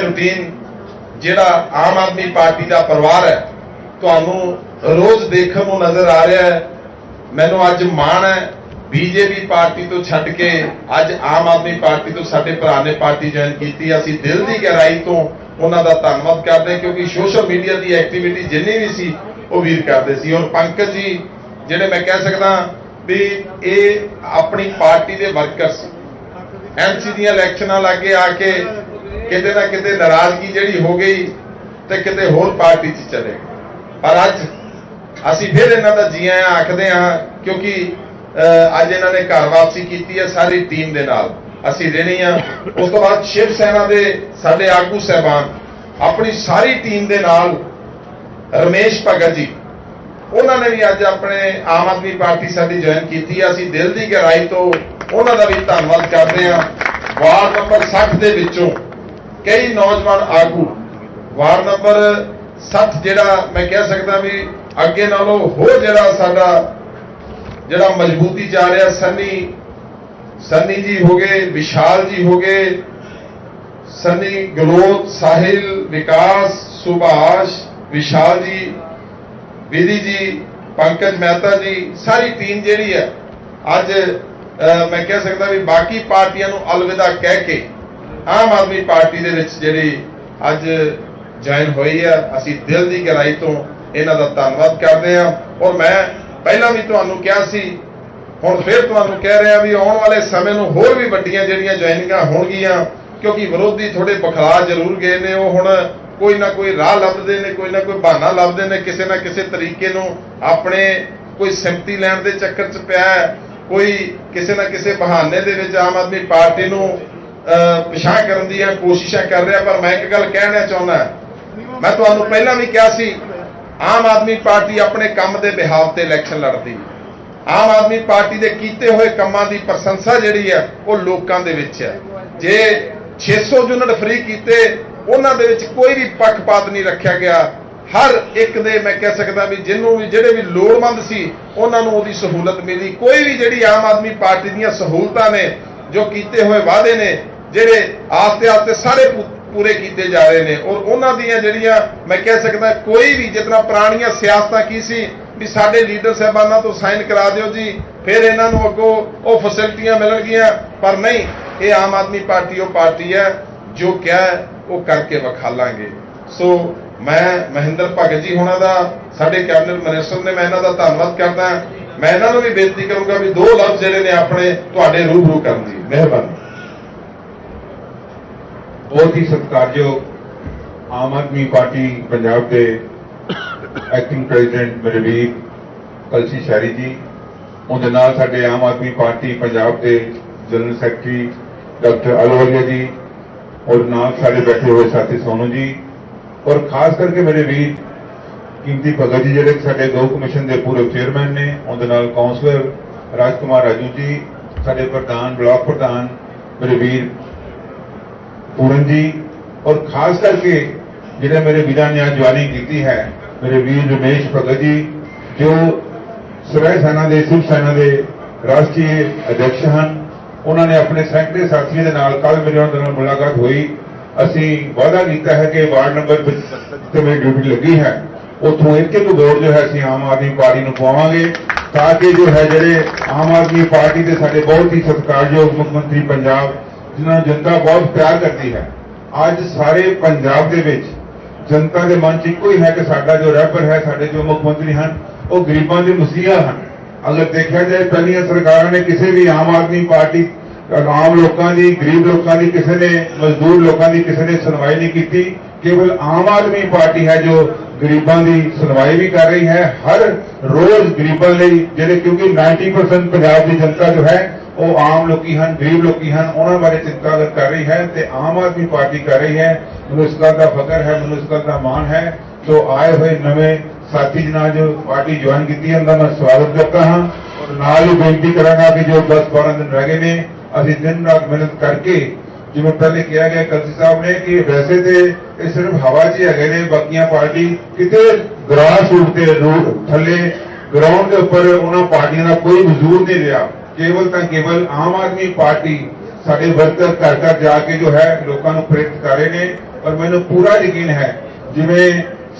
Routine ਜਿਹੜਾ ਆਮ Aadmi party ਦਾ ਪਰਿਵਾਰ ਹੈ, ਤੁਹਾਨੂੰ ਰੋਜ਼ ਦੇਖਣ ਨੂੰ ਨਜ਼ਰ ਆ ਰਿਹਾ ਹੈ। ਮੈਨੂੰ ਅੱਜ ਮਾਣ ਹੈ, ਬੀਜੇਪੀ ਪਾਰਟੀ ਤੋਂ ਛੱਡ ਕੇ ਅੱਜ ਆਮ ਆਦਮੀ ਪਾਰਟੀ ਤੋਂ ਸਾਡੇ ਭਰਾ ਨੇ ਪਾਰਟੀ ਜੁਆਇਨ ਕੀਤੀ ਅਸੀਂ ਦਿਲ ਦੀ ਗਹਿਰਾਈ ਤੋਂ ਉਹਨਾਂ ਦਾ ਧੰਨਵਾਦ ਕਰਦੇ ਕਿਉਂਕਿ ਸੋਸ਼ਲ ਮੀਡੀਆ ਦੀ ਐਕਟੀਵਿਟੀ ਜਿੰਨੀ ਵੀ ਸੀ, ਉਹ ਵੀਰ ਕਰਦੇ ਸੀ। ਔਰ ਪੰਕਜ ਜੀ, ਜਿਹੜੇ ਮੈਂ ਕਹਿ ਸਕਦਾ ਵੀ ਇਹ ਆਪਣੀ ਪਾਰਟੀ ਦੇ ਵਰਕਰਸ ਐਮਸੀ ਦੀਆਂ ਇਲੈਕਸ਼ਨਾਂ ਲਾਗੇ ਆ ਕੇ ਕਿਤੇ ਨਾ ਕਿਤੇ ਨਾਰਾਜ਼ਗੀ ਜਿਹੜੀ ਹੋ ਗਈ ਤੇ ਕਿਤੇ ਹੋਰ ਪਾਰਟੀ 'ਚ ਚਲੇ ਪਰ ਅੱਜ ਅਸੀਂ ਫਿਰ ਇਹਨਾਂ ਦਾ ਜੀ ਆਇਆਂ ਆਖਦੇ ਹਾਂ ਕਿਉਂਕਿ ਅਹ, ਅੱਜ ਇਹਨਾਂ ਨੇ ਘਰ ਵਾਪਸੀ ਕੀਤੀ ਹੈ ਸਾਰੀ ਟੀਮ ਦੇ ਨਾਲ। ਅਸੀਂ ਰਹਿਣੀ ਆ ਉਸ ਤੋਂ ਬਾਅਦ ਸ਼ਿਵ ਸੈਨਾ ਦੇ ਸਾਡੇ ਆਗੂ ਸਹਿਬਾਨ ਆਪਣੀ ਸਾਰੀ ਟੀਮ ਦੇ ਨਾਲ ਰਮੇਸ਼ ਭਗਤ ਜੀ ਉਹਨਾਂ ਨੇ ਵੀ ਅੱਜ ਆਪਣੇ ਆਮ ਆਦਮੀ ਪਾਰਟੀ ਸਾਡੀ ਜੁਆਇਨ ਕੀਤੀ ਹੈ। ਅਸੀਂ ਦਿਲ ਦੀ ਗਹਿਰਾਈ ਤੋਂ ਉਹਨਾਂ ਦਾ ਵੀ ਧੰਨਵਾਦ ਕਰਦੇ ਹਾਂ। ਵਾਰਡ ਨੰਬਰ 60 ਦੇ ਵਿੱਚੋਂ ਕਈ ਨੌਜਵਾਨ ਆਗੂ, ਵਾਰਡ ਨੰਬਰ 60 ਜਿਹੜਾ ਮੈਂ ਕਹਿ ਸਕਦਾ ਵੀ ਅੱਗੇ ਨਾਲੋਂ ਹੋਰ ਜਿਹੜਾ ਸਾਡਾ ਜਿਹੜਾ ਮਜ਼ਬੂਤੀ ਜਾ ਰਿਹਾ, ਸੰਨੀ ਸੰਨੀ ਜੀ ਹੋ ਗਏ, ਵਿਸ਼ਾਲ ਜੀ ਹੋ ਗਏ, ਸੰਨੀ ਗਲੋਤ ਸਾਹਿਲ, ਵਿਕਾਸ, ਸੁਭਾਸ਼, ਵਿਸ਼ਾਲ ਜੀ, ਵਿਧੀ ਜੀ, ਪੰਕਜ ਮਹਿਤਾ ਜੀ, ਸਾਰੀ ਟੀਮ ਜਿਹੜੀ ਹੈ, ਅੱਜ ਮੈਂ ਕਹਿ ਸਕਦਾ ਵੀ ਬਾਕੀ ਪਾਰਟੀਆਂ ਨੂੰ ਅਲਵਿਦਾ ਕਹਿ ਕੇ ਆਮ ਆਦਮੀ ਪਾਰਟੀ ਦੇ ਵਿੱਚ ਜਿਹੜੀ ਅੱਜ ਜੁਆਇਨ ਹੋਈ ਹੈ ਅਸੀਂ ਦਿਲ ਦੀ ਗਹਿਰਾਈ ਤੋਂ ਇਹਨਾਂ ਦਾ ਧੰਨਵਾਦ ਕਰਦੇ ਹਾਂ। ਔਰ ਮੈਂ ਪਹਿਲਾਂ ਵੀ ਤੁਹਾਨੂੰ ਕਿਹਾ ਸੀ, ਹੁਣ ਫਿਰ ਤੁਹਾਨੂੰ ਕਹਿ ਰਿਹਾ ਵੀ ਆਉਣ ਵਾਲੇ ਸਮੇਂ ਨੂੰ ਹੋਰ ਵੀ ਵੱਡੀਆਂ ਜਿਹੜੀਆਂ ਜੁਆਇਨਿੰਗਾਂ ਹੋਣਗੀਆਂ, ਕਿਉਂਕਿ ਵਿਰੋਧੀ ਥੋੜੇ ਬਖਲਾ ਜ਼ਰੂਰ ਗਏ ਨੇ, ਉਹ ਹੁਣ ਕੋਈ ਨਾ ਕੋਈ ਰਾਹ ਲੱਭਦੇ ਨੇ, ਕੋਈ ਨਾ ਕੋਈ ਬਹਾਨਾ ਲੱਭਦੇ ਨੇ, ਕਿਸੇ ਨਾ ਕਿਸੇ ਤਰੀਕੇ ਨੂੰ ਆਪਣੇ ਕੋਈ ਸਿੰਪਤੀ ਲੈਣ ਦੇ ਚੱਕਰ 'ਚ ਪਿਆ ਕੋਈ ਕਿਸੇ ਨਾ ਕਿਸੇ ਬਹਾਨੇ ਦੇ ਵਿੱਚ ਆਮ ਆਦਮੀ ਪਾਰਟੀ ਨੂੰ ਅਹ, ਪਿਛਾਂਹ ਕਰਨ ਦੀਆਂ ਕੋਸ਼ਿਸ਼ਾਂ ਕਰ ਰਿਹਾ ਪਰ ਮੈਂ ਇੱਕ ਗੱਲ ਕਹਿਣਾ ਚਾਹੁੰਦਾ ਮੈਂ ਤੁਹਾਨੂੰ ਪਹਿਲਾਂ ਵੀ ਕਿਹਾ ਸੀ ਆਮ ਆਦਮੀ ਪਾਰਟੀ ਆਪਣੇ ਕੰਮ ਦੇ ਬਿਹਾਵ ਤੇ ਇਲੈਕਸ਼ਨ ਲੜਦੀ ਆਮ ਆਦਮੀ ਪਾਰਟੀ ਦੇ ਕੀਤੇ ਹੋਏ ਕੰਮਾਂ ਦੀ ਪ੍ਰਸ਼ੰਸਾ ਜਿਹੜੀ ਹੈ ਉਹ ਲੋਕਾਂ ਦੇ ਵਿੱਚ ਹੈ। ਜੇ 600 ਯੂਨਿਟ ਫ੍ਰੀ ਕੀਤੇ ਉਹਨਾਂ ਦੇ ਵਿੱਚ ਕੋਈ ਵੀ ਪੱਖਪਾਤ ਨਹੀਂ ਰੱਖਿਆ ਗਿਆ। ਹਰ ਇੱਕ ਦੇ ਮੈਂ ਕਹਿ ਸਕਦਾ ਵੀ ਜਿਹਨੂੰ ਵੀ ਜਿਹੜੇ ਵੀ ਲੋੜਵੰਦ ਸੀ ਉਹਨਾਂ ਨੂੰ ਉਹਦੀ ਸਹੂਲਤ ਮਿਲੀ। ਕੋਈ ਵੀ ਜਿਹੜੀ ਆਮ ਆਦਮੀ ਪਾਰਟੀ ਦੀਆਂ ਸਹੂਲਤਾਂ ਨੇ ਜੋ ਕੀਤੇ ਹੋਏ ਵਾਅਦੇ ਨੇ, ਜਿਹੜੇ ਆਸਤੇ ਆਸਤੇ ਸਾਰੇ ਪੂਰੇ ਕੀਤੇ ਜਾ ਰਹੇ ਨੇ। ਔਰ ਉਹਨਾਂ ਦੀਆਂ ਜਿਹੜੀਆਂ, ਮੈਂ ਕਹਿ ਸਕਦਾ, ਕੋਈ ਵੀ ਜਿਤਨਾ ਪੁਰਾਣੀਆਂ ਸਿਆਸਤਾਂ ਕੀ ਸੀ, ਵੀ ਸਾਡੇ ਲੀਡਰ ਸਾਹਿਬਾਨਾਂ ਤੋਂ ਸਾਈਨ ਕਰਾ ਦਿਓ ਜੀ, ਫਿਰ ਇਹਨਾਂ ਨੂੰ ਅੱਗੋਂ ਉਹ ਫੈਸਿਲਿਟੀਆਂ ਮਿਲਣਗੀਆਂ, ਪਰ ਨਹੀਂ, ਇਹ ਆਮ ਆਦਮੀ ਪਾਰਟੀ ਉਹ ਪਾਰਟੀ ਹੈ, ਜੋ ਕਿਹਾ ਉਹ ਕਰਕੇ ਵਿਖਾਲਾਂਗੇ। ਸੋ ਮੈਂ ਮਹਿੰਦਰ ਭਗਤ ਜੀ ਹੁਣਾਂ ਦਾ, ਸਾਡੇ ਕੈਬਨਿਟ ਮਿਨਿਸਟਰ ਨੇ ਮੈਂ ਇਹਨਾਂ ਦਾ ਧੰਨਵਾਦ ਕਰਦਾ। ਮੈਂ ਇਹਨਾਂ ਨੂੰ ਵੀ ਬੇਨਤੀ ਕਰੂੰਗਾ ਵੀ ਦੋ ਲਫ਼ਜ਼ ਜਿਹੜੇ ਨੇ ਆਪਣੇ ਤੁਹਾਡੇ ਰੂਬਰੂ ਕਰਨ ਦੀ, ਮਿਹਰਬਾਨੀ। ਬਹੁਤ ਹੀ ਸਤਿਕਾਰਯੋਗ ਆਮ ਆਦਮੀ ਪਾਰਟੀ ਪੰਜਾਬ ਦੇ ਐਕਟਿੰਗ ਪ੍ਰੈਜ਼ੀਡੈਂਟ ਮੇਰੇ ਵੀਰ ਕਲਸੀ ਸ਼ਾਰੀ ਜੀ, ਉਹਦੇ ਨਾਲ ਸਾਡੇ ਆਮ ਆਦਮੀ ਪਾਰਟੀ ਪੰਜਾਬ ਦੇ ਜਨਰਲ ਸੈਕਟਰੀ ਡਾਕਟਰ ਅਲਵਲੀਆ ਜੀ ਔਰ ਨਾਲ ਸਾਡੇ ਬੈਠੇ ਹੋਏ ਸਾਥੀ ਸੋਨੂ ਜੀ, ਔਰ ਖਾਸ ਕਰਕੇ ਮੇਰੇ ਵੀਰ ਕੀਮਤੀ ਭਗਤ ਜੀ ਜਿਹੜੇ ਸਾਡੇ ਗਊ ਕਮਿਸ਼ਨ ਦੇ ਪੂਰੇ ਚੇਅਰਮੈਨ ਨੇ, ਉਹਦੇ ਨਾਲ ਕਾਉਂਸਲਰ ਰਾਜਕੁਮਾਰ ਰਾਜੂ ਜੀ, ਸਾਡੇ ਪ੍ਰਧਾਨ, ਬਲਾਕ ਪ੍ਰਧਾਨ ਮੇਰੇ ਵੀਰ ਪੂਰਨ ਜੀ ਔਰ ਖਾਸ ਕਰਕੇ ਜਿਹੜੇ ਮੇਰੇ ਵੀਰਾਂ ਨੇ ਅੱਜ ਜੁਆਇਨਿੰਗ ਕੀਤੀ ਹੈ, ਮੇਰੇ ਵੀਰ ਰਮੇਸ਼ ਭਗਤ ਜੀ, ਜੋ ਸਵੈ ਸੈਨਾ ਦੇ, ਸਿਵ ਸੈਨਾ ਦੇ ਰਾਸ਼ਟਰੀ ਅਧਿਕਸ਼ ਹਨ, ਉਹਨਾਂ ਨੇ ਆਪਣੇ ਸੈਂਕੜੇ ਸਾਥੀਆਂ ਦੇ ਨਾਲ ਕੱਲ ਮੇਰੇ ਉਹਨਾਂ ਦੇ ਨਾਲ ਮੁਲਾਕਾਤ ਹੋਈ। ਅਸੀਂ ਵਾਅਦਾ ਕੀਤਾ ਹੈ ਕਿ ਵਾਰਡ ਨੰਬਰ 75 ਤੇ ਮੇਰੀ ਡਿਊਟੀ ਲੱਗੀ ਹੈ। ਉੱਥੋਂ ਇੱਕ ਇੱਕ ਵੋਟ ਜੋ ਹੈ ਅਸੀਂ ਆਮ ਆਦਮੀ ਪਾਰਟੀ ਨੂੰ ਪਵਾਵਾਂਗੇ ਤਾਂ ਕਿ ਜੋ ਹੈ ਜਿਹੜੇ ਆਮ ਆਦਮੀ ਪਾਰਟੀ ਦੇ ਸਾਡੇ ਬਹੁਤ ਹੀ ਸਤਿਕਾਰਯੋਗ ਮੁੱਖ ਮੰਤਰੀ ਪੰਜਾਬ, ਜਿਨ੍ਹਾਂ ਨੂੰ ਜਨਤਾ ਬਹੁਤ ਪਿਆਰ ਕਰਦੀ ਹੈ, ਅੱਜ ਸਾਰੇ ਪੰਜਾਬ ਦੇ ਵਿੱਚ ਜਨਤਾ ਦੇ ਮਨ 'ਚ ਇੱਕੋ ਹੀ ਹੈ ਕਿ ਸਾਡਾ ਜੋ ਰਹਿਬਰ ਹੈ, ਸਾਡੇ ਜੋ ਮੁੱਖ ਮੰਤਰੀ ਹਨ, ਉਹ ਗਰੀਬਾਂ ਦੇ ਮਸੀਹਾ ਹਨ। ਅਗਰ ਦੇਖਿਆ ਜਾਏ, ਪਹਿਲੀਆਂ ਸਰਕਾਰਾਂ ਨੇ ਕਿਸੇ ਵੀ ਆਮ ਆਦਮੀ ਪਾਰਟੀ, ਆਮ ਲੋਕਾਂ ਦੀ, ਗਰੀਬ ਲੋਕਾਂ ਦੀ, ਕਿਸੇ ਨੇ ਮਜ਼ਦੂਰ ਲੋਕਾਂ ਦੀ ਕਿਸੇ ਨੇ ਸੁਣਵਾਈ ਨਹੀਂ ਕੀਤੀ। ਕੇਵਲ ਆਮ ਆਦਮੀ ਪਾਰਟੀ ਹੈ ਜੋ ਗਰੀਬਾਂ ਦੀ ਸੁਣਵਾਈ ਵੀ ਕਰ ਰਹੀ ਹੈ। ਹਰ ਰੋਜ਼ ਗਰੀਬਾਂ ਲਈ ਜਿਹੜੇ ਕਿਉਂਕਿ 90% ਪੰਜਾਬ ਦੀ ਜਨਤਾ ਜੋ ਹੈ, ਉਹ ਆਮ ਲੋਕੀ ਹਨ, ਗਰੀਬ ਲੋਕੀ ਹਨ, ਉਹਨਾਂ ਬਾਰੇ ਚਿੰਤਾ ਕਰ ਰਹੀ ਹੈ ਤੇ ਆਮ ਆਦਮੀ ਪਾਰਟੀ ਕਰ ਰਹੀ ਹੈ। ਮੈਨੂੰ ਇਸ ਗੱਲ ਦਾ ਫਖਰ ਹੈ ਮੈਨੂੰ ਇਸ ਗੱਲ ਦਾ ਮਾਣ ਹੈ। ਸੋ ਆਏ ਹੋਏ ਨਵੇਂ ਸਾਥੀ ਜਨਾਂ ਜੋ ਪਾਰਟੀ ਜੁਆਇਨ ਕੀਤੀ ਹੈ, ਉਹਨਾਂ ਦਾ ਮੈਂ ਸਵਾਗਤ ਕਰਦਾ ਹਾਂ ਔਰ ਨਾਲ ਹੀ ਬੇਨਤੀ ਕਰਾਂਗਾ ਕਿ ਜੋ 10 12 ਦਿਨ ਰਹਿ ਗਏ ਨੇ, ਅਸੀਂ ਦਿਨ ਰਾਤ ਮਿਹਨਤ ਕਰਕੇ ਜਿਵੇਂ ਪਹਿਲੇ ਕਿਹਾ ਗਿਆ, ਕਲਸੀ ਸਾਹਿਬ ਨੇ ਕਿ ਵੈਸੇ ਤੇ ਇਹ ਸਿਰਫ ਹਵਾ 'ਚ ਹੀ ਹੈਗੇ ਨੇ, ਬਾਕੀਆਂ ਪਾਰਟੀ ਕਿਤੇ ਗ੍ਰਾਸ ਰੂਟ ਤੇ ਥੱਲੇ ਗਰਾਊਂਡ ਦੇ ਉੱਪਰ ਉਹਨਾਂ ਪਾਰਟੀਆਂ ਦਾ ਕੋਈ ਵਜੂਦ ਨਹੀਂ ਰਿਹਾ। ਕੇਵਲ ਤਾਂ ਕੇਵਲ ਆਮ ਆਦਮੀ ਪਾਰਟੀ ਸਾਡੇ ਵਰਕਰ ਘਰ ਘਰ ਜਾ ਕੇ ਜੋ ਹੈ ਲੋਕਾਂ ਨੂੰ ਪ੍ਰੇਰਿਤ ਕਰ ਰਹੇ ਨੇ। ਔਰ ਮੈਨੂੰ ਪੂਰਾ ਯਕੀਨ ਹੈ, ਜਿਵੇਂ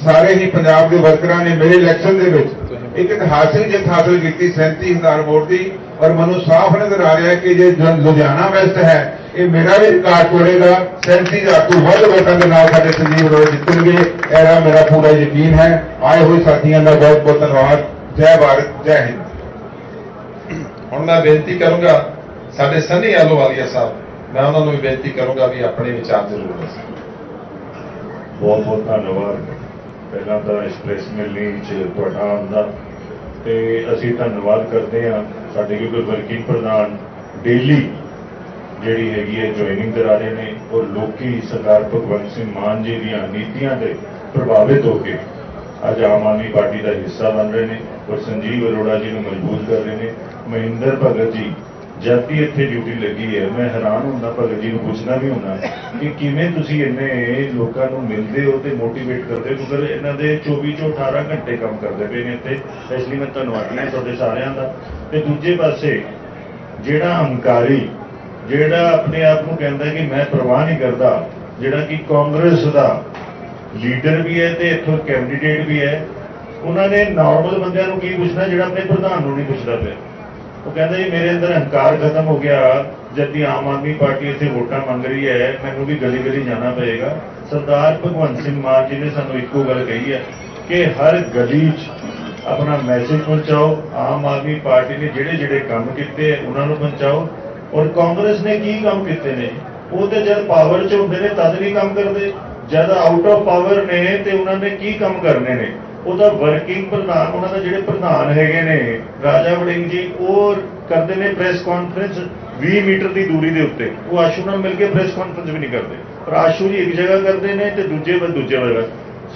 ਸਾਰੇ ਹੀ ਪੰਜਾਬ ਦੇ ਵਰਕਰਾਂ ਨੇ ਮੇਰੇ ਇਲੈਕਸ਼ਨ ਦੇ ਵਿੱਚ ਇੱਕ ਇਤਿਹਾਸਿਕ ਜਿੱਤ ਹਾਸਲ ਕੀਤੀ 37000 ਵੋਟ ਦੀ। ਔਰ ਮੈਨੂੰ ਸਾਫ਼ ਨਜ਼ਰ ਆ ਰਿਹਾ ਕਿ ਜੇ ਲੁਧਿਆਣਾ ਵੈਸਟ ਹੈ ਇਹ ਮੇਰਾ ਵੀ ਰਿਕਾਰਡ ਤੋੜੇਗਾ 37000 ਤੋਂ ਵੱਧ ਵੋਟਾਂ ਦੇ ਨਾਲ ਸਾਡੇ ਸੰਜੀਵ ਅਰੋੜਾ ਜਿੱਤਣਗੇ। ਇਹਦਾ ਮੇਰਾ ਪੂਰਾ ਯਕੀਨ ਹੈ। ਆਏ ਹੋਏ ਸਾਥੀਆਂ ਦਾ ਬਹੁਤ ਬਹੁਤ ਧੰਨਵਾਦ। ਜੈ ਭਾਰਤ, ਜੈ ਹਿੰਦ। ਹੁਣ ਮੈਂ ਬੇਨਤੀ ਕਰੂੰਗਾ ਸਾਡੇ ਸਨੀ ਆਲੋਵਾਲੀਆ ਸਾਹਿਬ, ਮੈਂ ਉਹਨਾਂ ਨੂੰ ਵੀ ਬੇਨਤੀ ਕਰੂੰਗਾ ਵੀ ਆਪਣੇ ਵਿਚਾਰ ਜ਼ਰੂਰ ਦੱਸਣ। ਬਹੁਤ ਬਹੁਤ ਧੰਨਵਾਦ। ਪਹਿਲਾਂ ਤਾਂ ਇਸ ਪ੍ਰੈਸ ਮਿਲਣੀ ਚ ਤੁਹਾਡਾ ਆਉਂਦਾ ਤੇ ਅਸੀਂ ਧੰਨਵਾਦ ਕਰਦੇ ਹਾਂ ਸਾਡੇ ਕਿਉਂਕਿ ਵਰਕਿੰਗ ਪ੍ਰਧਾਨ ਡੇਲੀ ਜਿਹੜੀ ਹੈਗੀ ਹੈ ਜੁਆਇਨਿੰਗ ਕਰਾ ਰਹੇ ਨੇ ਔਰ ਲੋਕੀ ਸਰਦਾਰ ਭਗਵੰਤ ਸਿੰਘ ਮਾਨ ਜੀ ਦੀਆਂ ਨੀਤੀਆਂ ਤੇ ਪ੍ਰਭਾਵਿਤ ਹੋ ਕੇ ਅੱਜ ਆਮ ਆਦਮੀ ਪਾਰਟੀ ਦਾ ਹਿੱਸਾ ਬਣ ਰਹੇ ਨੇ ਔਰ ਸੰਜੀਵ ਅਰੋੜਾ ਜੀ ਨੂੰ ਮਜ਼ਬੂਤ ਕਰ ਰਹੇ ਨੇ। ਮਹਿੰਦਰ ਭਗਤ ਜੀ, ਜਦ ਦੀ ਇੱਥੇ ਡਿਊਟੀ ਲੱਗੀ ਹੈ, ਮੈਂ ਹੈਰਾਨ ਹੁੰਦਾ, ਭਗਤ ਜੀ ਨੂੰ ਪੁੱਛਣਾ ਵੀ ਹੁੰਦਾ ਕਿ ਕਿਵੇਂ ਤੁਸੀਂ ਇੰਨੇ ਲੋਕਾਂ ਨੂੰ ਮਿਲਦੇ ਹੋ ਤੇ ਮੋਟੀਵੇਟ ਕਰਦੇ ਹੋ? ਕਿਉਂਕਿ ਇਹਨਾਂ ਦੇ 24 ਤੋਂ 18 ਘੰਟੇ ਕੰਮ ਕਰਦੇ ਪਏ ਨੇ ਇੱਥੇ। ਇਸ ਲਈ ਮੈਂ ਧੰਨਵਾਦੀ ਹਾਂ ਤੁਹਾਡੇ ਸਾਰਿਆਂ ਦਾ। ਤੇ ਦੂਜੇ ਪਾਸੇ ਜਿਹੜਾ ਹੰਕਾਰੀ ਜਿਹੜਾ ਆਪਣੇ ਆਪ ਨੂੰ ਕਹਿੰਦਾ ਕਿ ਮੈਂ ਪਰਵਾਹ ਨਹੀਂ ਕਰਦਾ, ਜਿਹੜਾ ਕਿ ਕਾਂਗਰਸ ਦਾ ਲੀਡਰ ਵੀ ਹੈ ਤੇ ਇੱਥੋਂ ਕੈਂਡੀਡੇਟ ਵੀ ਹੈ, ਉਹਨਾਂ ਨੇ ਨਾਰਮਲ ਬੰਦਿਆਂ ਨੂੰ ਕੀ ਪੁੱਛਣਾ, ਜਿਹੜਾ ਆਪਣੇ ਪ੍ਰਧਾਨ ਨੂੰ ਨਹੀਂ ਪੁੱਛਦਾ ਪਿਆ। ਉਹ ਕਹਿੰਦਾ ਜੀ, ਮੇਰੇ ਅੰਦਰ ਹੰਕਾਰ ਖਤਮ ਹੋ ਗਿਆ ਜਦਕਿ ਆਮ ਆਦਮੀ ਪਾਰਟੀ ਇੱਥੇ ਵੋਟਾਂ ਮੰਗ ਰਹੀ ਹੈ, ਮੈਨੂੰ ਵੀ ਗਲੀ ਗਲੀ ਜਾਣਾ ਪਏਗਾ। ਸਰਦਾਰ ਭਗਵੰਤ ਸਿੰਘ ਮਾਨ ਜੀ ਨੇ ਸਾਨੂੰ ਇੱਕੋ ਗੱਲ ਕਹੀ ਹੈ ਕਿ ਹਰ ਗਲੀ 'ਚ ਆਪਣਾ ਮੈਸੇਜ ਪਹੁੰਚਾਓ, ਆਮ ਆਦਮੀ ਪਾਰਟੀ ਨੇ ਜਿਹੜੇ ਜਿਹੜੇ ਕੰਮ ਕੀਤੇ ਉਹਨਾਂ ਨੂੰ ਪਹੁੰਚਾਓ। ਔਰ ਕਾਂਗਰਸ ਨੇ ਕੀ ਕੰਮ ਕੀਤੇ ਨੇ? ਉਹ ਤੇ ਜਦ ਪਾਵਰ 'ਚ ਹੁੰਦੇ ਨੇ, ਤਦ ਨਹੀਂ ਕੰਮ ਕਰਦੇ। ਜਦ ਆਊਟ ਆਫ ਪਾਵਰ ਨੇ, ਤੇ ਉਹਨਾਂ ਨੇ ਕੀ ਕੰਮ ਕਰਨੇ ਨੇ? ਉਹਦਾ ਵਰਕਿੰਗ ਪ੍ਰਧਾਨ, ਉਹਨਾਂ ਦੇ ਜਿਹੜੇ ਪ੍ਰਧਾਨ ਹੈਗੇ ਨੇ, ਰਾਜਾ ਵੜਿੰਗ ਜੀ, ਉਹ ਕਰਦੇ ਨੇ ਪ੍ਰੈਸ ਕਾਨਫਰੰਸ 20 ਮੀਟਰ ਦੀ ਦੂਰੀ ਦੇ ਉੱਤੇ। ਉਹ ਆਸ਼ੂ ਨਾਲ ਮਿਲ ਕੇ ਪ੍ਰੈਸ ਕਾਨਫਰੰਸ ਵੀ ਨਹੀਂ ਕਰਦੇ। ਪਰ ਆਸ਼ੂ ਜੀ ਇੱਕ ਜਗ੍ਹਾ ਕਰਦੇ ਨੇ ਤੇ ਦੂਜੇ ਬੰਦੇ ਦੂਜੇ ਜਗ੍ਹਾ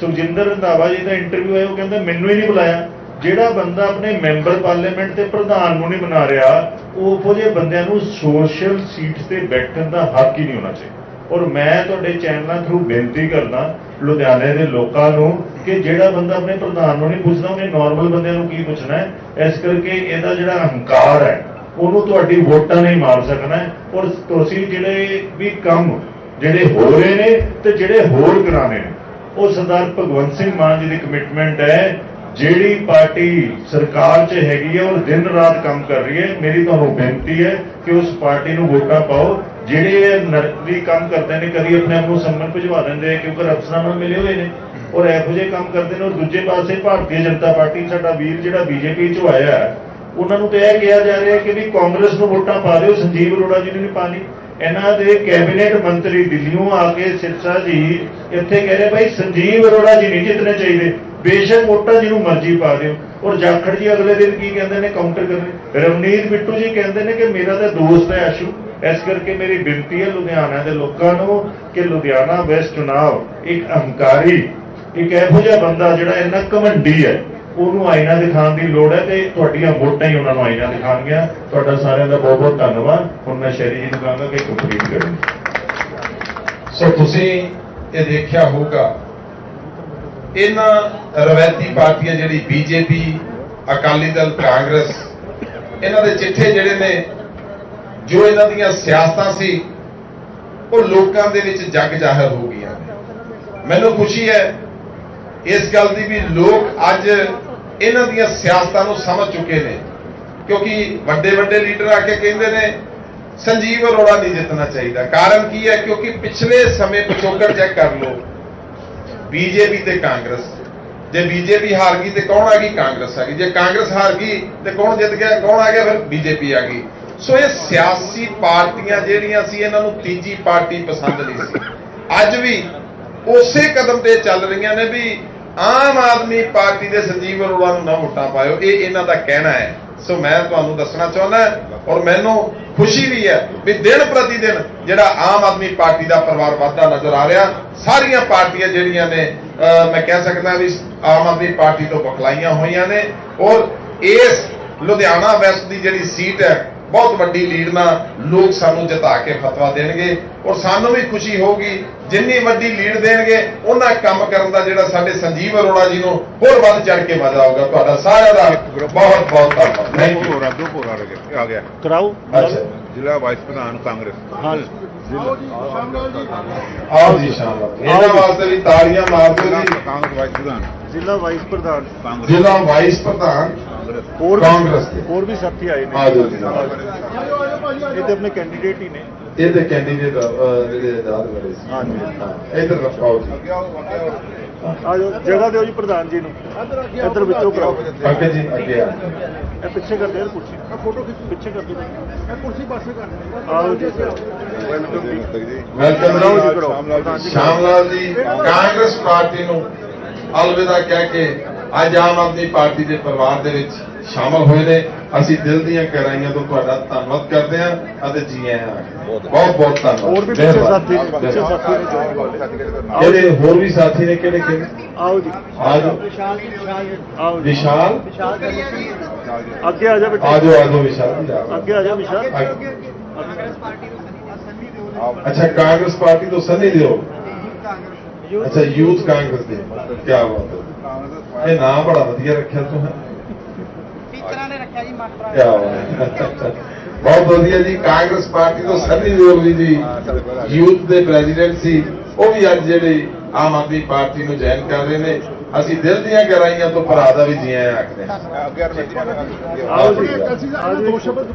ਸੁਖਜਿੰਦਰ ਰੰਧਾਵਾ ਜੀ ਦਾ ਇੰਟਰਵਿਊ ਹੈ ਉਹ ਕਹਿੰਦਾ, ਮੈਨੂੰ ਹੀ ਨਹੀਂ ਬੁਲਾਇਆ। ਜਿਹੜਾ ਬੰਦਾ ਆਪਣੇ ਮੈਂਬਰ ਪਾਰਲੀਮੈਂਟ ਤੇ ਪ੍ਰਧਾਨ ਨੂੰ ਨਹੀਂ ਬਣਾ ਰਿਹਾ, ਉਹ ਜਿਹੇ ਬੰਦਿਆਂ ਨੂੰ ਸੋਸ਼ਲ ਸੀਟ ਤੇ ਬੈਠਣ ਦਾ ਹੱਕ ਹੀ ਨਹੀਂ ਹੋਣਾ ਚਾਹੀਦਾ। ਔਰ ਮੈਂ ਤੁਹਾਡੇ ਚੈਨਲਾਂ ਥਰੂ ਬੇਨਤੀ ਕਰਦਾ, ਲੁਧਿਆਣੇ ਦੇ ਲੋਕਾਂ ਨੂੰ ਕਿ ਜਿਹੜਾ ਬੰਦਾ ਆਪਣੇ ਪ੍ਰਧਾਨ ਨੂੰ ਨਹੀਂ ਪੁੱਛਦਾ, ਉਹਨੇ ਨਾਰਮਲ ਬੰਦਿਆਂ ਨੂੰ ਕੀ ਪੁੱਛਣਾ ਹੈ? ਇਸ ਕਰਕੇ ਇਹਦਾ ਜਿਹੜਾ ਹੰਕਾਰ ਹੈ, ਉਹਨੂੰ ਤੁਹਾਡੀ ਵੋਟਾਂ ਨਹੀਂ ਮਾਰ ਸਕਣਾ ਔਰ ਤੁਸੀਂ ਜਿਹੜੇ ਵੀ ਕੰਮ ਜਿਹੜੇ ਹੋ ਰਹੇ ਨੇ ਤੇ ਜਿਹੜੇ ਹੋਰ ਕਰਾਣੇ ਨੇ, ਉਹ ਸਰਦਾਰ ਭਗਵੰਤ ਸਿੰਘ ਮਾਨ ਜੀ ਦੀ ਕਮਿਟਮੈਂਟ ਹੈ ਜਿਹੜੀ ਪਾਰਟੀ ਸਰਕਾਰ 'ਚ ਹੈਗੀ ਹੈ ਉਹ ਦਿਨ ਰਾਤ ਕੰਮ ਕਰ ਰਹੀ ਹੈ। ਮੇਰੀ ਤੁਹਾਨੂੰ ਬੇਨਤੀ ਹੈ ਕਿ ਉਸ ਪਾਰਟੀ ਨੂੰ ਵੋਟਾਂ ਪਾਓ। ਜਿਹੜੇ ਇਹ ਕੰਮ ਕਰਦੇ ਨੇ, ਕਦੀ ਆਪਣੇ ਆਪ ਨੂੰ ਸੰਮਨ ਭਜਵਾ ਦਿੰਦੇ ਕਿਉਂਕਿ ਅਫਸਰਾਂ ਨਾਲ ਮਿਲੇ ਹੋਏ ਨੇ। ਔਰ ਇਹੋ ਜਿਹੇ ਕੰਮ ਕਰਦੇ ਨੇ। ਔਰ ਦੂਜੇ ਪਾਸੇ ਭਾਰਤੀ ਜਨਤਾ ਪਾਰਟੀ, ਸਾਡਾ ਵੀਰ ਜਿਹੜਾ ਬੀਜੇਪੀ 'ਚੋਂ ਆਇਆ, ਉਹਨਾਂ ਨੂੰ ਤਾਂ ਇਹ ਕਿਹਾ ਜਾ ਰਿਹਾ ਕਿ ਵੀ ਕਾਂਗਰਸ ਨੂੰ ਵੋਟਾਂ ਪਾ ਦਿਓ, ਸੰਜੀਵ ਅਰੋੜਾ ਜੀ ਨੂੰ ਨਹੀਂ ਪਾਣੀ ਇਹਨਾਂ ਦੇ ਕੈਬਨਿਟ ਮੰਤਰੀ ਦਿੱਲੀੋਂ ਆ ਕੇ ਸਿਰਸਾ ਜੀ ਇੱਥੇ ਕਹਿ ਰਹੇ ਭਾਈ ਸੰਜੀਵ ਅਰੋੜਾ ਜੀ ਨਹੀਂ ਜਿੱਤਣੇ ਚਾਹੀਦੇ। ਬੇਸ਼ੱਕ ਵੋਟਾਂ ਜਿਹਨੂੰ ਮਰਜ਼ੀ ਪਾ ਦਿਓ। ਔਰ ਜਾਖੜ ਜੀ ਅਗਲੇ ਦਿਨ ਕੀ ਕਹਿੰਦੇ ਨੇ? ਕਾਊਂਟਰ ਕਰਨੇ ਰਵਨੀਤ ਬਿੱਟੂ ਜੀ ਕਹਿੰਦੇ ਨੇ ਕਿ ਮੇਰਾ ਤਾਂ ਦੋਸਤ ਹੈ ਆਸ਼ੂ। ਇਸ ਕਰਕੇ ਮੇਰੀ ਬੇਨਤੀ ਹੈ ਲੁਧਿਆਣਾ ਦੇ ਲੋਕਾਂ ਨੂੰ ਕਿ ਲੁਧਿਆਣਾ ਵੈਸਟ ਚੁਣਾਵ ਇੱਕ ਅਹੰਕਾਰੀ, ਇੱਕ ਇਹੋ ਜਿਹਾ ਬੰਦਾ ਜਿਹੜਾ ਇੰਨਾ ਘਮੰਡੀ ਹੈ। ਉਹਨੂੰ ਆਇਨਾ ਦਿਖਾਉਣ ਦੀ ਲੋੜ ਹੈ ਤੇ ਤੁਹਾਡੀਆਂ ਵੋਟਾਂ ਹੀ ਉਹਨਾਂ ਨੂੰ ਆਇਨਾ ਦਿਖਾਉਣਗੀਆਂ। ਤੁਹਾਡਾ ਸਾਰਿਆਂ ਦਾ ਬਹੁਤ ਬਹੁਤ ਧੰਨਵਾਦ। ਹੁਣ ਮੈਂ ਸ਼ੈਰੀ ਜੀ ਨੂੰ ਕਹਾਂਗਾ ਕਿ ਕੰਪਲੀਟ ਕਰਨ ਸੋ ਤੁਸੀਂ ਇਹ ਦੇਖਿਆ ਹੋਊਗਾ, ਇਹਨਾਂ ਰਵਾਇਤੀ ਪਾਰਟੀਆਂ ਜਿਹੜੀ ਬੀਜੇਪੀ, ਅਕਾਲੀ ਦਲ, ਕਾਂਗਰਸ, ਇਹਨਾਂ ਦੇ ਚਿੱਠੇ ਜਿਹੜੇ ਨੇ, ਜੋ ਇਹਨਾਂ ਦੀਆਂ ਸਿਆਸਤਾਂ ਸੀ, ਉਹ ਲੋਕਾਂ ਦੇ ਵਿੱਚ ਜਗ ਜ਼ਾਹਰ ਹੋ ਗਈਆਂ ਮੈਨੂੰ ਖੁਸ਼ੀ ਹੈ, ਇਸ ਗੱਲ ਦੀ ਵੀ ਲੋਕ ਅੱਜ ਇਹਨਾਂ ਦੀਆਂ ਸਿਆਸਤਾਂ ਨੂੰ ਸਮਝ ਚੁੱਕੇ ਨੇ। ਕਿਉਂਕਿ ਵੱਡੇ ਵੱਡੇ ਲੀਡਰ ਆ ਕੇ ਕਹਿੰਦੇ ਨੇ, ਸੰਜੀਵ ਅਰੋੜਾ ਨਹੀਂ ਜਿੱਤਣਾ ਚਾਹੀਦਾ। ਕਾਰਨ ਕੀ ਹੈ? ਕਿਉਂਕਿ ਪਿਛਲੇ ਸਮੇਂ ਪਿਛੋਕੜ ਚੈੱਕ ਕਰ ਲਓ। ਬੀਜੇਪੀ ਤੇ ਕਾਂਗਰਸ। ਜੇ ਬੀਜੇਪੀ ਹਾਰ ਗਈ ਤੇ ਕੌਣ ਆ ਗਈ? ਕਾਂਗਰਸ ਆ ਗਈ। ਜੇ ਕਾਂਗਰਸ ਹਾਰ ਗਈ ਤੇ ਕੌਣ ਜਿੱਤ ਗਿਆ? ਕੌਣ ਆ ਗਿਆ? ਫਿਰ ਬੀਜੇਪੀ ਆ ਗਈ। ਸੋ ਇਹ ਸਿਆਸੀ ਪਾਰਟੀਆਂ ਜਿਹੜੀਆਂ ਸੀ, ਇਹਨਾਂ ਨੂੰ ਤੀਜੀ ਪਾਰਟੀ ਪਸੰਦ ਨਹੀਂ ਸੀ। ਅੱਜ ਵੀ ਉਸੇ ਕਦਮ ਤੇ ਚੱਲ ਰਹੀਆਂ ਨੇ ਵੀ ਆਮ ਆਦਮੀ ਪਾਰਟੀ ਦੇ ਸੰਜੀਵ ਅਰੋੜਾ ਨੂੰ ਨਾ ਵੋਟਾਂ ਪਾਇਓ, ਇਹ ਇਹਨਾਂ ਦਾ ਕਹਿਣਾ ਹੈ। ਸੋ ਮੈਂ ਤੁਹਾਨੂੰ ਦੱਸਣਾ ਚਾਹੁੰਦਾ ਔਰ ਮੈਨੂੰ ਖੁਸ਼ੀ ਵੀ ਹੈ ਵੀ ਦਿਨ ਪ੍ਰਤੀ ਦਿਨ ਜਿਹੜਾ ਆਮ ਆਦਮੀ ਪਾਰਟੀ ਦਾ ਪਰਿਵਾਰ ਵੱਧਦਾ ਨਜ਼ਰ ਆ ਰਿਹਾ, ਸਾਰੀਆਂ ਪਾਰਟੀਆਂ ਜਿਹੜੀਆਂ ਨੇ ਮੈਂ ਕਹਿ ਸਕਦਾ ਵੀ ਆਮ ਆਦਮੀ ਪਾਰਟੀ ਤੋਂ ਬਖਲਾਈਆਂ ਹੋਈਆਂ ਨੇ ਔਰ ਇਸ ਲੁਧਿਆਣਾ ਵੈਸਟ ਦੀ ਜਿਹੜੀ ਸੀਟ ਹੈ ਬਹੁਤ ਵੱਡੀ ਲੀਡ ਨਾਲ ਲੋਕ ਸਾਨੂੰ ਜਿਤਾ ਕੇ ਫਤਵਾ ਦੇਣਗੇ ਔਰ ਸਾਨੂੰ ਵੀ ਖੁਸ਼ੀ ਹੋਊਗੀ ਜਿੰਨੀ ਵੱਡੀ ਲੀਡ ਦੇਣਗੇ ਉਹਨਾਂ ਕੰਮ ਕਰਨ ਦਾ ਜਿਹੜਾ ਸਾਡੇ ਸੰਜੀਵ ਅਰੋੜਾ ਜੀ ਨੂੰ ਹੋਰ ਵੱਧ ਚੜ ਕੇ ਮਜ਼ਾ ਆਊਗਾ। ਤੁਹਾਡਾ ਸਾਰਿਆਂ ਦਾ ਬਹੁਤ ਬਹੁਤ ਧੰਨਵਾਦ ਥੈਂਕ ਯੂ ਆ ਗਿਆ ਆ ਗਿਆ। ਕਰਾਓ। ਜ਼ਿਲ੍ਹਾ ਵਾਈਸ ਪ੍ਰਧਾਨ ਕਾਂਗਰਸ। ਹਾਂ। ਆਓ ਜੀ ਸ਼ਾਮ ਇਹਨਾਂ ਵਾਸਤੇ ਵੀ ਤਾੜੀਆਂ ਮਾਰ ਦਿਓ ਜੀ। ਕਾਂਗਰਸ ਵਾਈਸ ਪ੍ਰਧਾਨ। ਜ਼ਿਲ੍ਹਾ ਵਾਈਸ ਪ੍ਰਧਾਨ। ਜ਼ਿਲ੍ਹਾ ਵਾਈਸ ਪ੍ਰਧਾਨ ਕਾਂਗਰਸ ਹੋਰ ਕਾਂਗਰਸ ਦੇ। ਵੀ ਹੋਰ ਵੀ ਸਾਥੀ ਆਏ ਨੇ। ਆ ਜਾਓ ਜੀ ਇਹ ਤੇ ਆਪਣੇ ਕੈਂਡੀਡੇਟ ਹੀ ਨੇ। ਇਹਦੇ ਕੈਂਡੀਡੇਟ ਜਿਹੜੇ ਆਜ਼ਾਦ ਬਣੇ ਸੀ। ਹਾਂਜੀ। ਇਧਰ ਰਖਾਓ ਜੀ। ਆ ਜਾਓ ਜਗ੍ਹਾ ਦਿਓ ਜੀ ਪ੍ਰਧਾਨ ਜੀ ਨੂੰ। ਇੱਧਰ ਵਿੱਚੋਂ ਕਰਾਓ। ਅੱਗੇ ਜੀ ਅੱਗੇ ਆ। ਇਹ ਪਿੱਛੇ ਕਰ ਦੇ ਯਾਰ ਕੁਰਸੀ। ਫੋਟੋ ਪਿੱਛੇ ਕਰ ਦਿਓ। ਇਹ ਕੁਰਸੀ ਪਾਸੇ ਕਰ ਆਓ ਜੀ। ਵੈਲਕਮ ਜੀ। ਲਾਲ ਜੀ। ਸ਼ਾਮ ਲਾਲ ਜੀ ਕਾਂਗਰਸ ਪਾਰਟੀ ਨੂੰ ਅਲਵਿਦਾ ਕਹਿ ਕੇ ਅੱਜ ਆਮ ਆਦਮੀ ਪਾਰਟੀ ਦੇ ਪਰਿਵਾਰ ਦੇ ਵਿੱਚ ਸ਼ਾਮਲ ਹੋਏ ਨੇ। ਅਸੀਂ ਦਿਲ ਦੀਆਂ ਗਹਿਰਾਈਆਂ ਤੋਂ ਤੁਹਾਡਾ ਧੰਨਵਾਦ ਕਰਦੇ ਹਾਂ ਅਤੇ ਜੀ ਆਇਆਂ ਬਹੁਤ ਬਹੁਤ ਧੰਨਵਾਦ। ਹੋਰ ਵੀ ਪਿੱਛੇ। ਸਾਥੀ ਨੇ ਪਿੱਛੇ ਸਾਥੀ ਨੇ ਜੁਆਇਨ ਵਾਲੇ ਜਿਹੜੇ ਹੋਰ ਵੀ ਸਾਥੀ ਨੇ ਕਿਹੜੇ ਕਿਹੜੇ? ਆਓ ਜੀ। ਆਓ ਜੀ। ਵਿਸ਼ਾਲ? ਅੱਗੇ ਆ ਜਾ ਆ ਬੇਟਾ ਜਾਓ ਆ ਜਾਓ ਵਿਸ਼ਾਲ ਅੱਗੇ ਆ ਜਾ ਵਿਸ਼ਾਲ। ਅੱਗੇ। ਅੱਛਾ। ਕਾਂਗਰਸ ਪਾਰਟੀ ਤੋਂ ਸੰਨੀ ਦਿਓ। ਅੱਛਾ ਯੂਥ ਕਾਂਗਰਸ ਦੇ। ਕੀ ਬਾਤ ਹੈ। ਇਹ ਨਾਮ ਬੜਾ ਵਧੀਆ ਰੱਖਿਆ ਤੂੰ ਹੈ। ਟੀਚਰਾਂ ਨੇ ਰੱਖਿਆ ਜੀ ਮਾਸਟਰਾਂ ਕੀ ਬਾਤ ਹੈ। ਬਹੁਤ ਵਧੀਆ ਜੀ ਕਾਂਗਰਸ ਪਾਰਟੀ ਤੋਂ ਸੰਨੀ ਦਿਓਲ ਜੀ ਜੀ ਯੂਥ ਦੇ ਪ੍ਰੈਜ਼ੀਡੈਂਟ ਸੀ। ਉਹ ਵੀ ਅੱਜ ਜਿਹੜੇ ਆਮ ਆਦਮੀ ਪਾਰਟੀ ਨੂੰ ਜੁਆਇਨ ਕਰ ਰਹੇ ਨੇ। ਅਸੀਂ ਦਿਲ ਦੀਆਂ ਗਹਿਰਾਈਆਂ ਤੋਂ ਭਰਾ ਦਾ ਵੀ ਜੀ ਆਇਆਂ ਆਖਦੇ ਹਾਂ ਦੋ ਸ਼ਬਦ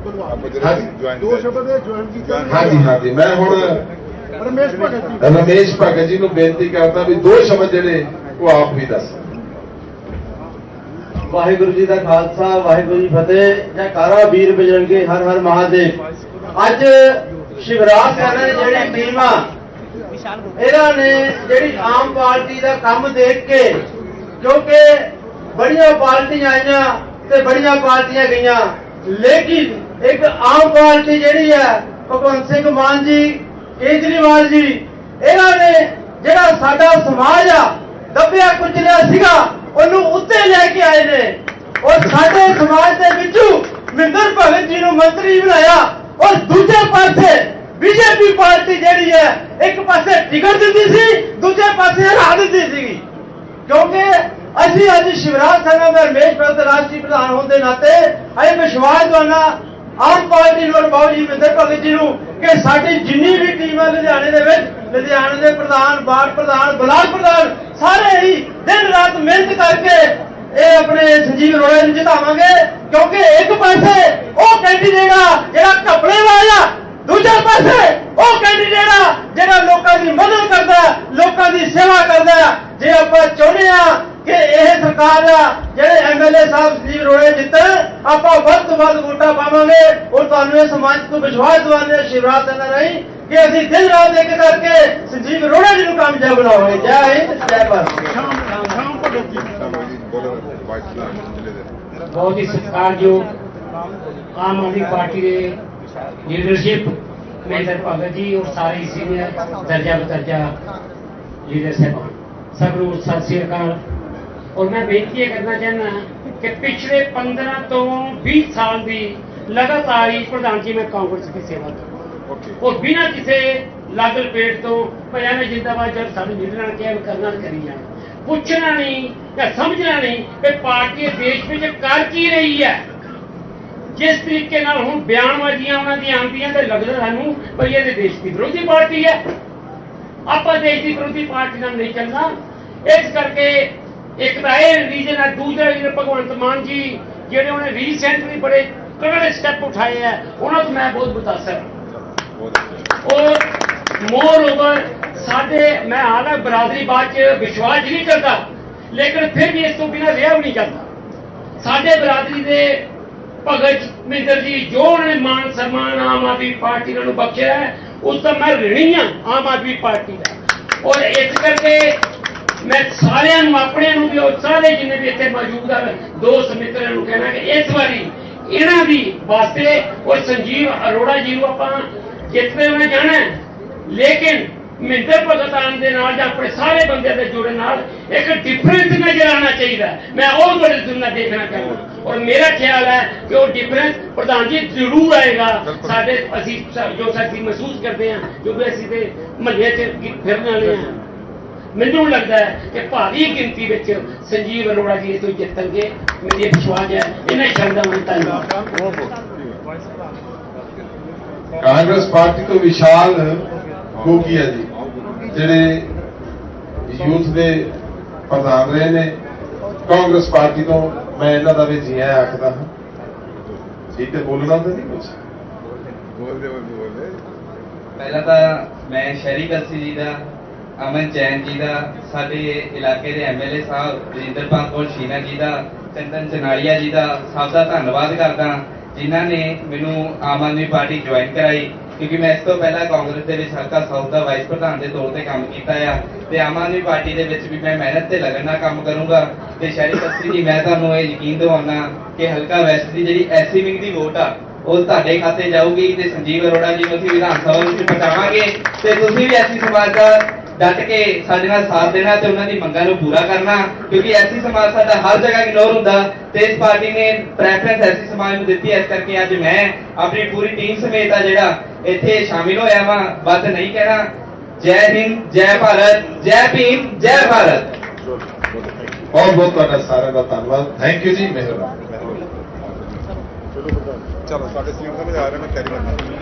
ਹਾਂਜੀ। ਸ਼ਬਦ ਜੁਆਇਨ ਕੀਤਾ। ਹਾਂਜੀ ਹਾਂਜੀ। ਮੈਂ ਹੁਣ ਰਮੇਸ਼ ਭਗਤ ਜੀ। ਰਮੇਸ਼ ਭਗਤ ਜੀ ਨੂੰ ਬੇਨਤੀ ਕਰਦਾ ਵੀ ਦੋ ਸ਼ਬਦ ਜਿਹੜੇ ਉਹ ਆਪ ਵੀ ਦੱਸ। ਵਾਹਿਗੁਰੂ ਜੀ ਦਾ ਖਾਲਸਾ ਵਾਹਿਗੁਰੂ ਜੀ ਫਤਿਹ। ਜੈਕਾਰਾ ਵੀਰ ਬਜਰੰਗੇ ਹਰ ਹਰ ਮਹਾਦੇਵ। ਅੱਜ ਸ਼ਿਵਰਾਜ ਸੈਨਾ ਜਿਹੜੀ ਟੀਮ ਆ ਇਹਨਾਂ ਨੇ ਜਿਹੜੀ ਆਮ ਪਾਰਟੀ ਦਾ ਕੰਮ ਦੇਖ ਕੇ ਕਿਉਂਕਿ ਬੜੀਆਂ ਪਾਰਟੀਆਂ ਆਈਆਂ ਤੇ ਬੜੀਆਂ ਪਾਰਟੀਆਂ ਗਈਆਂ ਲੇਕਿਨ ਇੱਕ ਆਮ ਪਾਰਟੀ ਜਿਹੜੀ ਹੈ ਭਗਵੰਤ ਸਿੰਘ ਮਾਨ ਜੀ ਕੇਜਰੀਵਾਲ ਜੀ, ਇਹਨਾਂ ਨੇ ਜਿਹੜਾ ਸਾਡਾ ਸਮਾਜ ਆ, ਦੱਬਿਆ ਕੁਚਲਿਆ ਸੀਗਾ, ਉਹਨੂੰ ਉੱਤੇ ਲੈ ਕੇ ਆਏ ਨੇ। ਔਰ ਸਾਡੇ ਸਮਾਜ ਦੇ ਵਿੱਚੋਂ ਮਹਿੰਦਰ ਭਗਤ ਜੀ ਨੂੰ ਮੰਤਰੀ ਬਣਾਇਆ। ਔਰ ਦੂਜੇ ਪਾਸੇ ਬੀਜੇਪੀ ਪਾਰਟੀ ਜਿਹੜੀ ਹੈ, ਇੱਕ ਪਾਸੇ ਟਿਕਟ ਦਿੰਦੀ ਸੀ, ਦੂਜੇ ਪਾਸੇ ਹਰਾ ਦਿੰਦੀ ਸੀਗੀ ਕਿਉਂਕਿ ਅਸੀਂ ਅੱਜ ਸ਼ਿਵਰਾਜ ਸੈਨਾ ਦੇ ਰਮੇਸ਼ ਭਗਤ ਰਾਸ਼ਟਰੀ ਪ੍ਰਧਾਨ ਹੋਣ ਦੇ ਨਾਤੇ, ਅਸੀਂ ਵਿਸ਼ਵਾਸ ਦਵਾਨਾ ਆਮ ਪਾਰਟੀ ਨੂੰ ਬਾਬੂ ਜੀ ਮਹਿੰਦਰ ਭਗਤ ਜੀ ਨੂੰ ਕਿ ਸਾਡੀ ਜਿੰਨੀ ਵੀ ਟੀਮ ਹੈ ਲੁਧਿਆਣੇ ਦੇ ਵਿੱਚ, ਲੁਧਿਆਣੇ ਦੇ ਪ੍ਰਧਾਨ ਬਾੜ ਪ੍ਰਧਾਨ, ਬਲਾਕ ਪ੍ਰਧਾਨ, ਸਾਰੇ ਹੀ ਦਿਨ ਰਾਤ ਮਿਹਨਤ ਕਰਕੇ ਇਹ ਆਪਣੇ ਸੰਜੀਵ ਰੋਏ ਨੂੰ ਜਿਤਾਵਾਂਗੇ, ਕਿਉਂਕਿ ਇੱਕ ਪਾਸੇ ਉਹ ਕੈਂਡੀਡੇਟ ਆ ਜਿਹੜਾ ਘਪਲੇ ਵਾਲਾ ਦੂਜੇ ਪਾਸੇ ਉਹ ਕੈਂਡੀਡੇਟ ਆ ਜਿਹੜਾ ਲੋਕਾਂ ਦੀ ਮਦਦ ਕਰਦਾ, ਲੋਕਾਂ ਦੀ ਸੇਵਾ ਕਰਦਾ, ਜੇ ਆਪਾਂ ਚਾਹੁੰਦੇ ਆ ਕਿ ਇਹ ਸਰਕਾਰ ਆ ਜਿਹੜੇ ਐਮਐਲਏ ਸਾਹਿਬ ਸੰਜੀਵ ਰੋਏ ਜਿੱਤਣ ਆਪਾਂ ਵੱਧ ਤੋਂ ਵੱਧ ਵੋਟਾਂ ਪਾਵਾਂਗੇ ਔਰ ਤੁਹਾਨੂੰ ਇਹ ਸਮਾਜ ਤੋਂ ਵਿਸ਼ਵਾਸ ਦਿਵਾਉਂਦੇ ਸ਼ਿਵਰਾਜ ਸੈਨਾ ਰਹੀ ਕਿ ਅਸੀਂ ਦਿਨ ਰਾਤ ਇੱਕ ਕਰਕੇ ਸੰਜੀਵ ਰੋੜੇ ਜੀ ਨੂੰ ਕਾਮਯਾਬ ਬਣਾਵਾਂਗੇ ਜੈ ਹਿੰਦ ਜੈ ਭਾਰਤ ਸ਼ਾਮ ਭਗਤ ਜੀ ਵਾਈਸ ਪ੍ਰਧਾਨ ਜ਼ਿਲ੍ਹੇ ਦੇ ਬਹੁਤ ਹੀ ਸਤਿਕਾਰਯੋਗ ਆਮ ਆਦਮੀ ਪਾਰਟੀ ਦੇ ਲੀਡਰਸ਼ਿਪ ਮਹਿੰਦਰ ਭਗਤ ਜੀ ਔਰ ਸਾਰੇ ਸੀਨੀਅਰ ਦਰਜਾ ਬਦਰਜਾ ਲੀਡਰ ਸਾਹਿਬਾਨ ਸਭ ਨੂੰ ਸਤਿ ਸ੍ਰੀ ਅਕਾਲ ਔਰ ਮੈਂ ਬੇਨਤੀ ਇਹ ਕਰਨਾ ਚਾਹੁੰਦਾ ਕਿ ਪਿਛਲੇ 15 ਤੋਂ 20 ਸਾਲ ਦੀ ਲਗਾਤਾਰ ਹੀ ਪ੍ਰਧਾਨ ਜੀ ਮੈਂ ਕਾਂਗਰਸ ਦੀ ਸੇਵਾ ਕਰ ਔਰ ਬਿਨਾਂ ਕਿਸੇ ਲੱਗ ਲਪੇਟ ਤੋਂ ਭਜਾ ਨੇ ਜਿੰਦਾਬਾਦ ਜਦ ਸਾਨੂੰ ਮਿਲਣਾ ਕਿਹਾ ਵੀ ਕਰਨਾ ਕਰੀ ਜਾਣਾ ਪੁੱਛਣਾ ਨਹੀਂ ਜਾਂ ਸਮਝਣਾ ਨਹੀਂ ਕਿ ਪਾਰਟੀ ਦੇਸ਼ ਵਿੱਚ ਕਰ ਕੀ ਰਹੀ ਹੈ। ਜਿਸ ਤਰੀਕੇ ਨਾਲ ਹੁਣ ਬਿਆਨਬਾਜ਼ੀਆਂ ਉਹਨਾਂ ਦੀਆਂ ਆਉਂਦੀਆਂ ਤੇ ਲੱਗਦਾ ਸਾਨੂੰ ਭਈ ਇਹ ਦੇਸ਼ ਦੀ ਵਿਰੋਧੀ ਪਾਰਟੀ ਹੈ। ਆਪਾਂ ਦੇਸ਼ ਦੀ ਵਿਰੋਧੀ ਪਾਰਟੀ ਨਾਲ ਨਹੀਂ ਚੱਲਣਾ। ਇਸ ਕਰਕੇ ਇੱਕ ਤਾਂ ਇਹ ਰੀਜਨ ਹੈ ਦੂਜਾ ਰੀਜਨ ਭਗਵੰਤ ਮਾਨ ਜੀ ਜਿਹੜੇ ਉਹਨੇ ਰੀਸੈਂਟਲੀ ਬੜੇ ਕੜੇ ਸਟੈਪ ਉਠਾਏ ਹੈ ਉਹਨਾਂ ਤੋਂ ਮੈਂ ਬਹੁਤ ਮੁਤਾਸਰ ਔਰ ਮੋਰ ਓਵਰ ਸਾਡੇ ਮੈਂ ਹਾਲਾ ਬਰਾਦਰੀ ਬਾਤ ਚ ਵਿਸ਼ਵਾਸ ਨਹੀਂ ਕਰਦਾ ਲੇਕਿਨ ਫਿਰ ਵੀ ਇਸ ਤੋਂ ਬਿਨਾਂ ਰਿਹਾ ਨਹੀਂ ਜਾਂਦਾ। ਸਾਡੇ ਬਰਾਦਰੀ ਦੇ ਭਗਤ ਮਿੰਦਰ ਜੀ ਜੋ ਉਹਨੇ ਮਾਨ ਸਨਮਾਨ ਆਮ ਆਦਮੀ ਪਾਰਟੀ ਨੂੰ ਬਖਸ਼ਿਆ ਹੈ, ਉਸ ਦਾ ਮੈਂ ਰਿਣੀ ਹਾਂ ਆਮ ਆਦਮੀ ਪਾਰਟੀ ਦਾ। ਔਰ ਇਸ ਕਰਕੇ ਮੈਂ ਸਾਰਿਆਂ ਨੂੰ ਆਪਣੇ ਨੂੰ ਵੀ ਔਰ ਸਾਰੇ ਜਿੰਨੇ ਵੀ ਇੱਥੇ ਮੌਜੂਦ ਹਨ ਦੋਸਤ ਮਿੱਤਰਾਂ ਨੂੰ ਕਹਿਣਾ ਕਿ ਇਸ ਵਾਰੀ ਇਹਨਾਂ ਦੀ ਵਾਸਤੇ ਔਰ ਸੰਜੀਵ ਅਰੋੜਾ ਜੀ ਨੂੰ ਆਪਾਂ ਜਿੱਤਦੇ ਹੋਏ ਜਾਣਾ। ਲੇਕਿਨ ਮਹਿੰਦਰ ਭਗਤ ਆਉਣ ਦੇ ਨਾਲ ਜਾਂ ਆਪਣੇ ਸਾਰੇ ਬੰਦੇ ਦੇ ਜੁੜੇ ਨਾਲ ਇੱਕ ਡਿਫਰੈਂਸ ਨਜ਼ਰ ਆਉਣਾ ਚਾਹੀਦਾ। ਮੈਂ ਉਹ ਤੁਹਾਡੇ ਸੁਣਨਾ ਦੇਖਣਾ ਚਾਹੁੰਦਾ ਔਰ ਮੇਰਾ ਖਿਆਲ ਹੈ ਕਿ ਉਹ ਡਿਫਰੈਂਸ ਪ੍ਰਧਾਨ ਜੀ ਜ਼ਰੂਰ ਆਏਗਾ ਸਾਡੇ ਅਸੀਂ ਜੋ ਅਸੀਂ ਮਹਿਸੂਸ ਕਰਦੇ ਹਾਂ ਕਿਉਂਕਿ ਅਸੀਂ ਤੇ ਮਹੱਲੇ 'ਚ ਫਿਰਨ ਵਾਲੇ ਹਾਂ ਮੈਨੂੰ ਲੱਗਦਾ ਹੈ ਕਿ ਭਾਰੀ ਗਿਣਤੀ ਵਿੱਚ ਸੰਜੀਵ ਅਰੋੜਾ ਜੀ ਇਹ ਤੋਂ ਜਿੱਤਣਗੇ। ਮੇਰੀ ਵਿਸ਼ਵਾਸ ਹੈ ਇਹਨਾਂ ਸ਼ਬਦਾਂ ਵਿੱਚ ਧੰਨਵਾਦ। ਕਾਂਗਰਸ ਪਾਰਟੀ ਤੋਂ ਵਿਸ਼ਾਲ ਗੋਗੀਆ ਜੀ ਜਿਹੜੇ ਯੂਥ ਦੇ ਪ੍ਰਧਾਨ ਰਹੇ ਨੇ। ਕਾਂਗਰਸ ਪਾਰਟੀ ਤੋਂ ਮੈਂ ਇਹਨਾਂ ਦਾ ਵੀ ਜੀ ਆਇਆਂ ਆਖਦਾ ਹਾਂ। ਠੀਕ ਹੈ ਬੋਲਣਾ ਤਾਂ ਨਹੀਂ ਕੁਝ ਬੋਲਦੇ ਬੋਲਦੇ ਬੋਲਦੇ। ਪਹਿਲਾਂ ਤਾਂ ਮੈਂ ਸ਼ਹਿਰੀ ਕਲਸੀ ਜੀ ਦਾ ਅਮਨ ਚੈਨ ਜੀ ਦਾ, ਸਾਡੇ ਇਲਾਕੇ ਦੇ ਐਮਐਲਏ ਸਾਹਿਬ ਰਜਿੰਦਰਪਾਲ ਕੌਰ, ਸ਼ੀਨਾ ਜੀ ਦਾ, ਚੰਦਨ ਚਨਾਲੀਆ ਜੀ ਦਾ ਸਭ ਦਾ ਧੰਨਵਾਦ ਕਰਦਾ ਜਿਨ੍ਹਾਂ ਨੇ ਮੈਨੂੰ ਆਮ ਆਦਮੀ ਪਾਰਟੀ ਜੁਆਇਨ ਕਰਾਈ। ਕਿਉਂਕਿ ਮੈਂ ਇਸ ਤੋਂ ਪਹਿਲਾਂ ਕਾਂਗਰਸ ਦੇ ਵਿੱਚ ਹਲਕਾ ਸਾਊਥ ਦਾ ਵਾਈਸ ਪ੍ਰਧਾਨ ਦੇ ਤੌਰ ਤੇ ਕੰਮ ਕੀਤਾ ਆ। ਤੇ ਆਮ ਆਦਮੀ ਪਾਰਟੀ ਦੇ ਵਿੱਚ ਵੀ ਮੈਂ ਮਿਹਨਤ ਤੇ ਲਗਨ ਨਾਲ ਕੰਮ ਕਰੂੰਗਾ। ਤੇ ਸ਼ਹਿਰੀ ਕਲਸੀ ਜੀ, ਮੈਂ ਤੁਹਾਨੂੰ ਇਹ ਯਕੀਨ ਦਿਵਾਉਣਾ ਕਿ ਹਲਕਾ ਵੈਸਟ ਦੀ ਜਿਹੜੀ ਐਸੀ ਵਿੰਗ ਦੀ ਵੋਟ ਆ, ਉਹ ਤੁਹਾਡੇ ਖਾਤੇ ਜਾਊਗੀ ਤੇ ਸੰਜੀਵ ਅਰੋੜਾ ਜੀ ਨੂੰ ਅਸੀਂ ਵਿਧਾਨ ਸਭਾ ਵਿੱਚ ਪਹੁੰਚਾਵਾਂਗੇ। ਤੇ ਤੁਸੀਂ ਵੀ ਐਸੀ ਸਮਾਜ ਦਾ ਡਟ ਕੇ ਸਾਡੇ ਨਾਲ ਸਾਥ ਦੇਣਾ ਤੇ ਉਹਨਾਂ ਦੀ ਮੰਗਾਂ ਨੂੰ ਪੂਰਾ ਕਰਨਾ ਕਿਉਂਕਿ ਐਸੀ ਸਮਾਜ ਸਾਡਾ ਹਰ ਜਗ੍ਹਾ ਇਗਨੋਰ ਹੁੰਦਾ। ਤੇ ਇਸ ਪਾਰਟੀ ਨੇ ਪ੍ਰੈਫਰੈਂਸ ਐਸੀ ਸਮਾਜ ਨੂੰ ਦਿੱਤੀ। ਇਸ ਕਰਕੇ ਅੱਜ ਮੈਂ ਆਪਣੀ ਪੂਰੀ ਟੀਮ ਸਮੇਤ ਆ ਜਿਹੜਾ ਇੱਥੇ ਸ਼ਾਮਿਲ ਹੋਇਆ ਵਾਂ। ਬਸ ਨਹੀਂ ਕਹਿਣਾ। ਜੈ ਹਿੰਦ ਜੈ ਭਾਰਤ ਜੈ ਭੀਮ ਜੈ ਭਾਰਤ। ਬਹੁਤ ਬਹੁਤ ਤੁਹਾਡਾ ਸਾਰਿਆਂ ਦਾ ਧੰਨਵਾਦ। ਥੈਂਕ ਯੂ ਜੀ ਮਿਹਰਬਾਨੀ। ਚਲੋ ਸਾਡੇ ਸੀਐਮ ਸਾਹਿਬ ਆ ਰਹੇ ਨੇ ਕੈਰੀ ਕਰਨਾ।